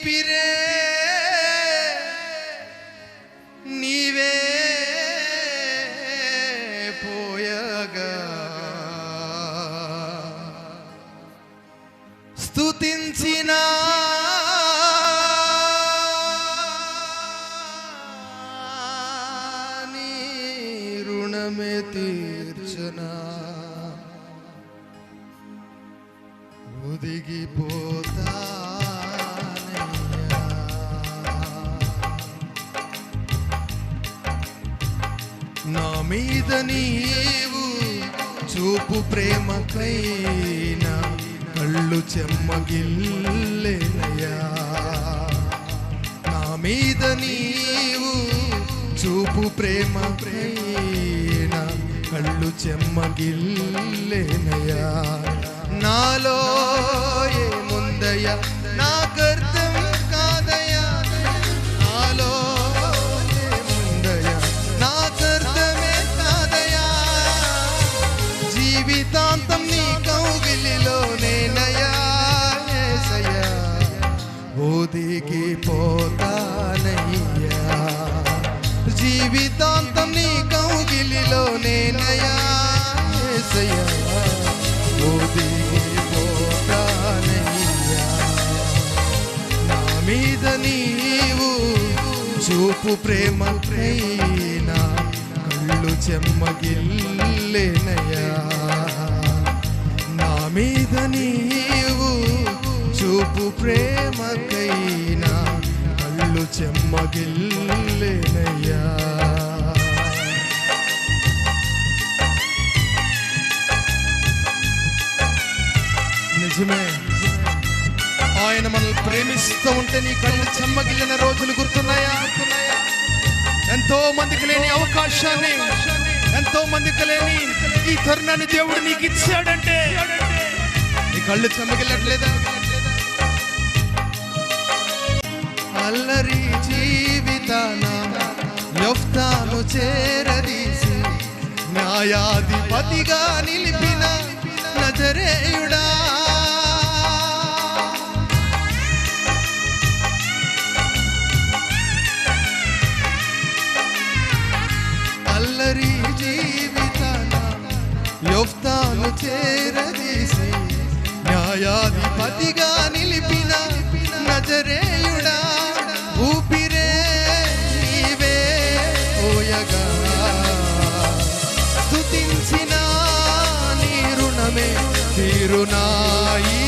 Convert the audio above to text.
ఊపిరే నీవే పోయగా. స్తుతించిన. రుణమే తీర్చనా. నా మీద నీవు చూపు ప్రేమకైనా కళ్ళు చెమ్మగిల్లెనయా నా మీద నీవు చూపు ప్రేమ ప్రేణ కళ్ళు చెమ్మగిల్లెనయా నాలో కౌగిలిలో నేనయ్యా యేసయ్యా ఒదిగి పోతానయ్యా నా మీద నీవు చూపు ప్రేమ ప్రేనా కళ్ళు చెమ్మగిల్లేనయ్యా నా మీద నీవు చూపు ప్రేమకై నిజమే. ఆయన మనల్ని ప్రేమిస్తూ ఉంటే నీ కళ్ళు చెమ్మగిలిన రోజులు గుర్తున్నాయా? ఎంతో మందికి లేని అవకాశాన్ని ఎంతో మందికి లేని ఈ తరుణాన్ని దేవుడు నీకు ఇచ్చాడంటే నీ కళ్ళు చెమ్మగిలట్లేదా? అల్లరి జీవితాన యొఫ్తాను చేరదీసి న్యాయాధిపతిగా నిలిపి యొఫ్తాను చేరదీసి న్యాయాధిపతిగా నిలిపిన నజరేయుడా ఊపిరే నీవే పోయగా. స్తుతించిన నీ రుణమే తీరునాయి.